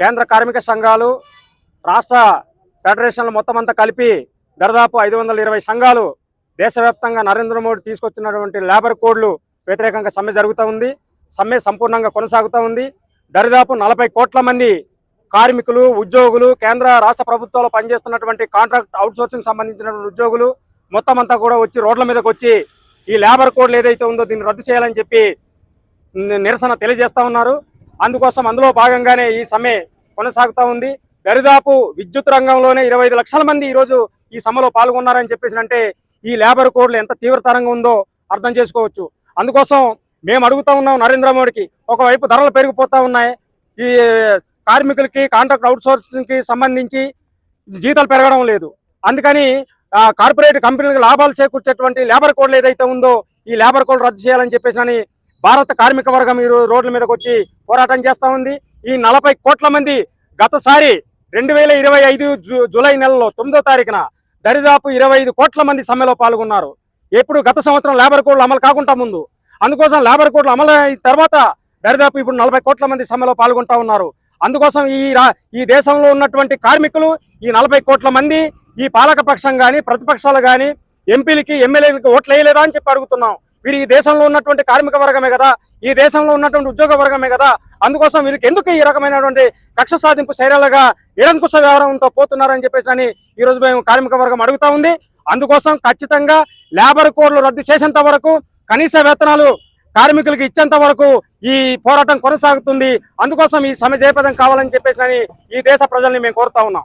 కేంద్ర కార్మిక సంఘాలు రాష్ట్ర ఫెడరేషన్లు మొత్తం అంతా కలిపి దరిదాపు ఐదు వందల ఇరవై సంఘాలు దేశవ్యాప్తంగా నరేంద్ర మోడీ తీసుకొచ్చినటువంటి లేబర్ కోడ్లు వ్యతిరేకంగా సమ్మె జరుగుతూ ఉంది. సమ్మె సంపూర్ణంగా కొనసాగుతూ ఉంది. దరిదాపు నలభై కోట్ల మంది కార్మికులు ఉద్యోగులు కేంద్ర రాష్ట్ర ప్రభుత్వాలు పనిచేస్తున్నటువంటి కాంట్రాక్ట్ అవుట్సోర్సింగ్ సంబంధించినటువంటి ఉద్యోగులు మొత్తం అంతా కూడా వచ్చి రోడ్ల మీదకి వచ్చి ఈ లేబర్ కోడ్లు ఏదైతే ఉందో దీన్ని రద్దు చేయాలని చెప్పి నిరసన తెలియజేస్తా ఉన్నారు. అందుకోసం అందులో భాగంగానే ఈ సమ్మె కొనసాగుతూ ఉంది. దరిదాపు విద్యుత్ రంగంలోనే ఇరవై ఐదు లక్షల మంది ఈరోజు ఈ సమ్మెలో పాల్గొన్నారని చెప్పేసి అంటే ఈ లేబర్ కోడ్లు ఎంత తీవ్రతరంగా ఉందో అర్థం చేసుకోవచ్చు. అందుకోసం మేము అడుగుతా ఉన్నాం నరేంద్ర మోడీకి ఒకవైపు ధరలు పెరిగిపోతూ ఉన్నాయి. ఈ కార్మికులకి కాంట్రాక్ట్ అవుట్సోర్సింగ్కి సంబంధించి జీతాలు పెరగడం లేదు. అందుకని కార్పొరేట్ కంపెనీలకు లాభాలు చేకూర్చేటువంటి లేబర్ కోడ్లు ఏదైతే ఉందో ఈ లేబర్ కోడ్ రద్దు చేయాలని చెప్పేసి అని భారత కార్మిక వర్గం ఈ రోడ్ల మీదకి వచ్చి పోరాటం చేస్తూ ఉంది. ఈ నలభై కోట్ల మంది గతసారి రెండు వేల ఇరవై ఐదు జూ- జూలై నెలలో తొమ్మిదో తారీఖున దరిదాపు ఇరవై ఐదు కోట్ల మంది సమ్మెలో పాల్గొన్నారు. ఎప్పుడు గత సంవత్సరం లేబర్ కోడ్లు అమలు కాకుండా ముందు అందుకోసం లేబర్ కోడ్లు అమలు అయిన తర్వాత దరిదాపు ఇప్పుడు నలభై కోట్ల మంది సమ్మెలో పాల్గొంటా ఉన్నారు. అందుకోసం ఈ ఈ దేశంలో ఉన్నటువంటి కార్మికులు ఈ నలభై కోట్ల మంది ఈ పాలక పక్షం కానీ ప్రతిపక్షాలు కానీ ఎంపీలకి ఎమ్మెల్యేలకి ఓట్లు వేయలేదా అని చెప్పి అడుగుతున్నాం. వీరు ఈ దేశంలో ఉన్నటువంటి కార్మిక వర్గమే కదా ఈ దేశంలో ఉన్నటువంటి ఉద్యోగ వర్గమే కదా అందుకోసం వీరికి ఎందుకు ఈ రకమైనటువంటి కక్ష సాధింపు శైలాలుగా నిరంకుశ వ్యవహారంతో పోతున్నారని చెప్పేసి అని ఈ రోజు మేము కార్మిక వర్గం అడుగుతా ఉంది. అందుకోసం ఖచ్చితంగా లేబర్ కోడ్లు రద్దు చేసేంత వరకు కనీస వేతనాలు కార్మికులకు ఇచ్చేంత వరకు ఈ పోరాటం కొనసాగుతుంది. అందుకోసం ఈ సమ్మె జయప్రదం కావాలని చెప్పేసి అని ఈ దేశ ప్రజల్ని మేము కోరుతా ఉన్నాం.